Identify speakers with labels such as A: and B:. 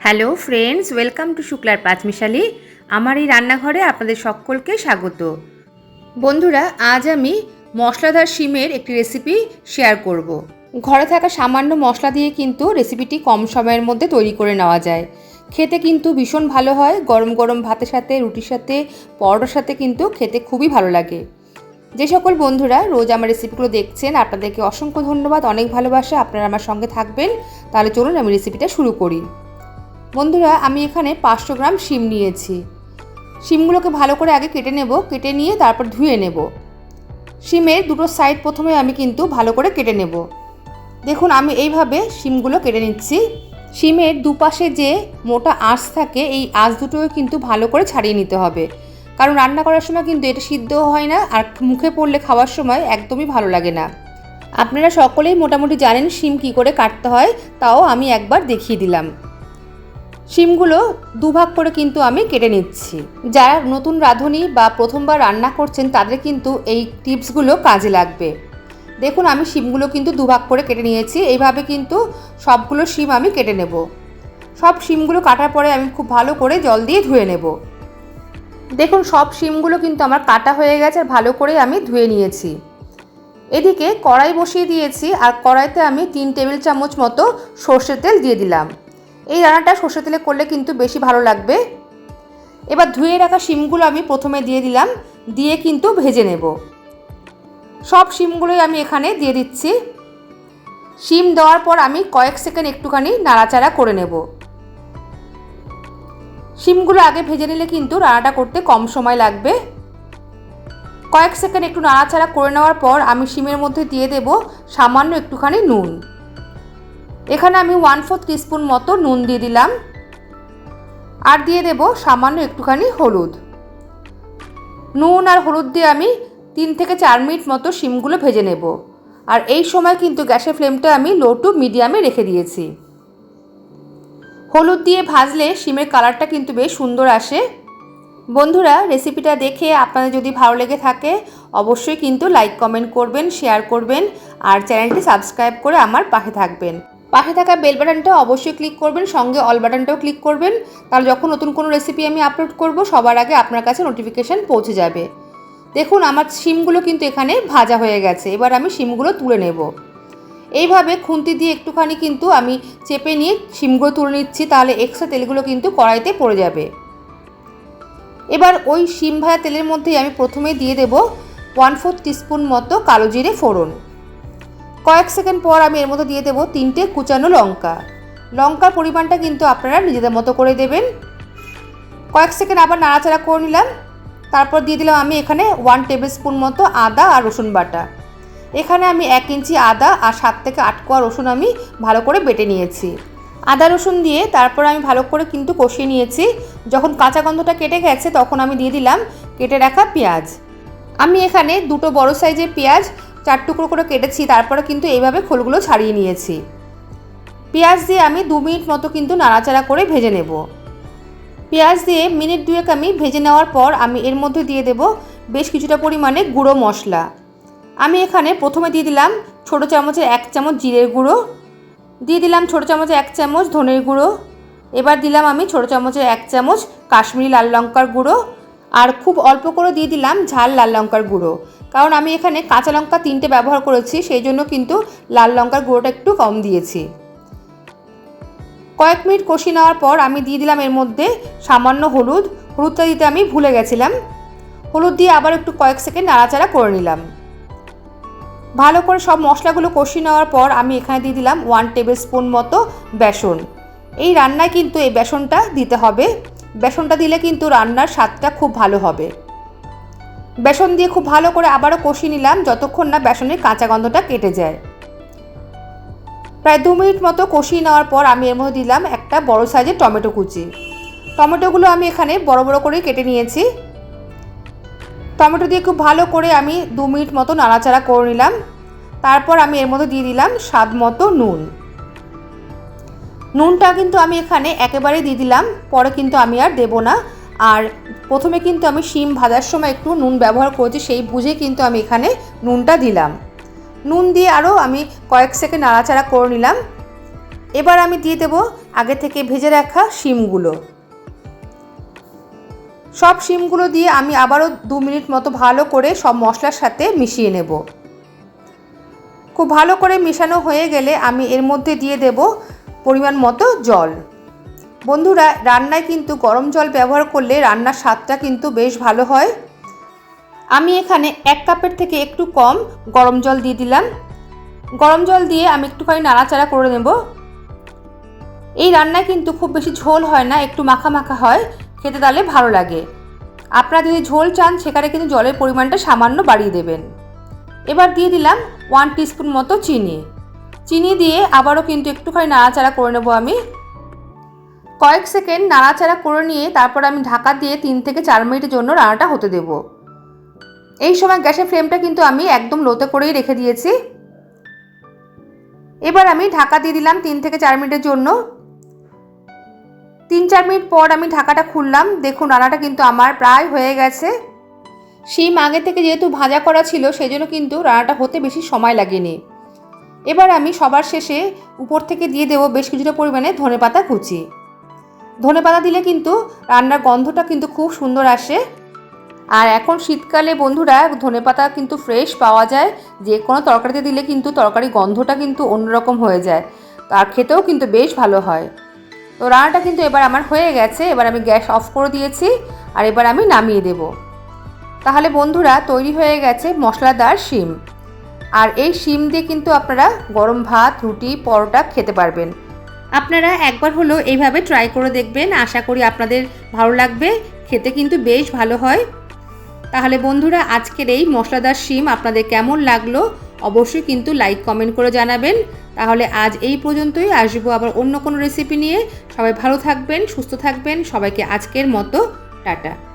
A: Hello friends, welcome to শুক্লার পাঁচমিশালি। আমার এই রান্নাঘরে আপনাদের সকলকে স্বাগত। বন্ধুরা, আজ আমি মশলাদার শিমের একটি রেসিপি শেয়ার করব। ঘরে থাকা সামান্য মশলা দিয়ে কিন্তু রেসিপিটি কম সময়ের মধ্যে তৈরি করে নেওয়া যায়। খেতে কিন্তু ভীষণ ভালো হয়, গরম গরম ভাতের সাথে, রুটির সাথে, পরোটার সাথে কিন্তু খেতে খুবই ভালো লাগে। যে সকল বন্ধুরা রোজ আমার রেসিপিগুলো দেখছেন, আপনাদেরকে অসংখ্য ধন্যবাদ, অনেক ভালোবাসা, আপনারা আমার সঙ্গে থাকবেন। তাহলে চলুন আমি রেসিপিটা শুরু করি। বন্ধুরা, আমি এখানে পাঁচশো গ্রাম শিম নিয়েছি। শিমগুলোকে ভালো করে আগে কেটে নেব, কেটে নিয়ে তারপর ধুয়ে নেব। শিমের দুটো সাইড প্রথমে আমি কিন্তু ভালো করে কেটে নেব। দেখুন, আমি এইভাবে শিমগুলো কেটে নিচ্ছি। শিমের দুপাশে যে মোটা আঁশ থাকে, এই আঁশ দুটোও কিন্তু ভালো করে ছাড়িয়ে নিতে হবে। কারণ রান্না করার সময় কিন্তু এটা সিদ্ধও হয় না, আর মুখে পড়লে খাওয়ার সময় একদমই ভালো লাগে না। আপনারা সকলেই মোটামুটি জানেন শিম কী করে কাটতে হয়, তাও আমি একবার দেখিয়ে দিলাম। শিমগুলো দুভাগ করে কিন্তু আমি কেটে নিচ্ছি। যারা নতুন রাঁধুনি বা প্রথমবার রান্না করছেন, তাদের কিন্তু এই টিপসগুলো কাজে লাগবে। দেখুন, আমি শিমগুলো কিন্তু দুভাগ করে কেটে নিয়েছি। এইভাবে কিন্তু সবগুলো শিম আমি কেটে নেব। সব শিমগুলো কাটার পরে আমি খুব ভালো করে জল দিয়ে ধুয়ে নেব। দেখুন, সব শিমগুলো কিন্তু আমার কাটা হয়ে গেছে আর ভালো করে আমি ধুয়ে নিয়েছি। এদিকে কড়াই বসিয়ে দিয়েছি আর কড়াইতে আমি তিন টেবিল চামচ মতো সর্ষের তেল দিয়ে দিলাম। এই রান্নাটা সর্ষে তেলে করলে কিন্তু বেশি ভালো লাগবে। এবার ধুয়ে রাখা শিমগুলো আমি প্রথমে দিয়ে দিলাম, দিয়ে কিন্তু ভেজে নেব। সব শিমগুলোই আমি এখানে দিয়ে দিচ্ছি। শিম দেওয়ার পর আমি কয়েক সেকেন্ড একটুখানি নাড়াচাড়া করে নেব। শিমগুলো আগে ভেজে নিলে কিন্তু রান্নাটা করতে কম সময় লাগবে। কয়েক সেকেন্ড একটু নাড়াচাড়া করে নেওয়ার পর আমি শিমের মধ্যে দিয়ে দেব সামান্য একটুখানি নুন। এখানে আমি ওয়ান ফোর্থ টিস্পুন মতো নুন দিয়ে দিলাম। আর দিয়ে দেব সামান্য একটুখানি হলুদ। নুন আর হলুদ দিয়ে আমি তিন থেকে চার মিনিট মতো শিমগুলো ভেজে নেব। আর এই সময় কিন্তু গ্যাসের ফ্লেমটা আমি লো টু মিডিয়ামে রেখে দিয়েছি। হলুদ দিয়ে ভাজলে শিমের কালারটা কিন্তু বেশ সুন্দর আসে। বন্ধুরা, রেসিপিটা দেখে আপনাদের যদি ভালো লেগে থাকে, অবশ্যই কিন্তু লাইক, কমেন্ট করবেন, শেয়ার করবেন, আর চ্যানেলটি সাবস্ক্রাইব করে আমার পাশে থাকবেন। পাশে থাকা বেল বাটনটা অবশ্যই ক্লিক করবেন, সঙ্গে অল বাটনটাও ক্লিক করবেন। তাহলে যখন নতুন কোনো রেসিপি আমি আপলোড করব, সবার আগে আপনার কাছে নোটিফিকেশান পৌঁছে যাবে। দেখুন, আমার শিমগুলো কিন্তু এখানে ভাজা হয়ে গেছে। এবার আমি শিমগুলো তুলে নেব। এইভাবে খুন্তি দিয়ে একটুখানি কিন্তু আমি চেপে নিয়ে শিমগুলো তুলে নিচ্ছি, তাহলে এক্সট্রা তেলগুলো কিন্তু কড়াইতে পড়ে যাবে। এবার ওই শিম ভাজা তেলের মধ্যেই আমি প্রথমে দিয়ে দেব ওয়ান ফোর্থ টিস্পুন মতো কালো জিরে ফোড়ন। কয়েক সেকেন্ড পর আমি এর মধ্যে দিয়ে দেবো তিনটে কুচানো লঙ্কা। লঙ্কার পরিমাণটা কিন্তু আপনারা নিজেদের মতো করে দেবেন। কয়েক সেকেন্ড আবার নাড়াচাড়া করে নিলাম। তারপর দিয়ে দিলাম আমি এখানে ওয়ান টেবিল স্পুন মতো আদা আর রসুন বাটা। এখানে আমি এক ইঞ্চি আদা আর সাত থেকে আট কোয়া রসুন আমি ভালো করে বেটে নিয়েছি। আদা রসুন দিয়ে তারপর আমি ভালো করে কিন্তু কষিয়ে নিয়েছি। যখন কাঁচা গন্ধটা কেটে গেছে তখন আমি দিয়ে দিলাম কেটে রাখা পেঁয়াজ। আমি এখানে দুটো বড় সাইজের পেঁয়াজ চার টুকরো করে কেটেছি, তারপরে কিন্তু এইভাবে খোলগুলো ছাড়িয়ে নিয়েছি। পেঁয়াজ দিয়ে আমি দু মিনিট মতো কিন্তু নাড়াচাড়া করে ভেজে নেব। পেঁয়াজ দিয়ে মিনিট দুয়েক আমি ভেজে নেওয়ার পর আমি এর মধ্যে দিয়ে দেব বেশ কিছুটা পরিমাণে গুঁড়ো মশলা। আমি এখানে প্রথমে দিয়ে দিলাম ছোটো চামচের এক চামচ জিরের গুঁড়ো, দিয়ে দিলাম ছোটো চামচের এক চামচ ধনের গুঁড়ো, এবার দিলাম আমি ছোটো চামচের এক চামচ কাশ্মীরি লাল লঙ্কার গুঁড়ো, আর খুব অল্প করে দিয়ে দিলাম ঝাল লাল লঙ্কার গুঁড়ো। কারণ আমি এখানে কাঁচা লঙ্কা তিনটে ব্যবহার করেছি, সেই জন্য কিন্তু লাল লঙ্কার গুঁড়োটা একটু কম দিয়েছি। কয়েক মিনিট কষি নেওয়ার পর আমি দিয়ে দিলাম এর মধ্যে সামান্য হলুদ। হলুদটা দিতে আমি ভুলে গেছিলাম। হলুদ দিয়ে আবার একটু কয়েক সেকেন্ড নাড়াচাড়া করে নিলাম। ভালো করে সব মশলাগুলো কষি নেওয়ার পর আমি এখানে দিয়ে দিলাম ওয়ান টেবিল স্পুন মতো বেসন। এই রান্নায় কিন্তু এই বেসনটা দিতে হবে। বেসনটা দিলে কিন্তু রান্নার স্বাদটা খুব ভালো হবে। বেসন দিয়ে খুব ভালো করে আবারও কষিয়ে নিলাম, যতক্ষণ না বেসনের কাঁচা গন্ধটা কেটে যায়। প্রায় দু মিনিট মতো কষিয়ে নেওয়ার পর আমি এর মধ্যে দিলাম একটা বড় সাইজের টমেটো কুচি। টমেটোগুলো আমি এখানে বড় বড় করে কেটে নিয়েছি। টমেটো দিয়ে খুব ভালো করে আমি দু মিনিট মতো নাড়াচাড়া করে নিলাম। তারপর আমি এর মধ্যে দিয়ে দিলাম স্বাদ মতো নুন। নুনটা কিন্তু আমি এখানে একেবারে দিয়ে দিলাম, পরে কিন্তু আমি আর দেবো না। আর প্রথমে কিন্তু আমি শিম ভাজার সময় একটু নুন ব্যবহার করেছি, সেই বুঝে কিন্তু আমি এখানে নুনটা দিলাম। নুন দিয়ে আরও আমি কয়েক সেকেন্ড নাড়াচাড়া করে নিলাম। এবার আমি দিয়ে দেব আগে থেকে ভেজে রাখা শিমগুলো। সব শিমগুলো দিয়ে আমি আবারও দু মিনিট মতো ভালো করে সব মশলার সাথে মিশিয়ে নেব। খুব ভালো করে মেশানো হয়ে গেলে আমি এর মধ্যে দিয়ে দেব পরিমাণ মতো জল। বন্ধুরা, রান্নায় কিন্তু গরম জল ব্যবহার করলে রান্নার স্বাদটা কিন্তু বেশ ভালো হয়। আমি এখানে এক কাপের থেকে একটু কম গরম জল দিয়ে দিলাম। গরম জল দিয়ে আমি একটুখানি নাড়াচাড়া করে নেব। এই রান্নায় কিন্তু খুব বেশি ঝোল হয় না, একটু মাখা মাখা হয়, খেতে তাহলে ভালো লাগে। আপনারা যদি ঝোল চান, সেখানে কিন্তু জলের পরিমাণটা সামান্য বাড়িয়ে দেবেন। এবার দিয়ে দিলাম ওয়ান টিস্পুন মতো চিনি। চিনি দিয়ে আবারও কিন্তু একটুখানি নাড়াচাড়া করে নেব আমি। কয়েক সেকেন্ড নাড়াচাড়া করে নিয়ে তারপর আমি ঢাকা দিয়ে তিন থেকে চার মিনিটের জন্য রান্নাটা হতে দেব। এই সময় গ্যাসের ফ্লেমটা কিন্তু আমি একদম লোতে করেই রেখে দিয়েছি। এবার আমি ঢাকা দিয়ে দিলাম তিন থেকে চার মিনিটের জন্য। তিন চার মিনিট পর আমি ঢাকাটা খুললাম। দেখুন রান্নাটা কিন্তু আমার প্রায় হয়ে গেছে। শিম আগে থেকে যেহেতু ভাজা করা ছিল সেই জন্য কিন্তু রান্নাটা হতে বেশি সময় লাগেনি। এবার আমি সবার শেষে উপর থেকে দিয়ে দেবো বেশ কিছুটা পরিমাণে ধনে পাতা কুচি। ধনে পাতা দিলে কিন্তু রান্নার গন্ধটা কিন্তু খুব সুন্দর আসে। আর এখন শীতকালে বন্ধুরা ধনে পাতা কিন্তু ফ্রেশ পাওয়া যায়। যে কোনো তরকারিতে দিলে কিন্তু তরকারি গন্ধটা কিন্তু অন্যরকম হয়ে যায়। আর খেতেও কিন্তু বেশ ভালো হয়। তো রান্নাটা কিন্তু এবার আমার হয়ে গেছে। এবার আমি গ্যাস অফ করে দিয়েছি। আর এবার আমি নামিয়ে দেব। তাহলে বন্ধুরা তৈরি হয়ে গেছে মশলাদার শিম। আর এই শিম দিয়ে কিন্তু আপনারা গরম ভাত, রুটি, পরোটা খেতে পারবেন। আপনারা একবার হলেও এইভাবে ট্রাই করে দেখবেন। আশা করি আপনাদের ভালো লাগবে। খেতে কিন্তু বেশ ভালো হয়। তাহলে বন্ধুরা, আজকের এই মশলাদার শিম আপনাদের কেমন লাগল অবশ্যই কিন্তু লাইক কমেন্ট করে জানাবেন। তাহলে আজ এই পর্যন্তই। আসব আবার অন্য কোনো রেসিপি নিয়ে। সবাই ভালো থাকবেন, সুস্থ থাকবেন। সবাইকে আজকের মতো, টাটা।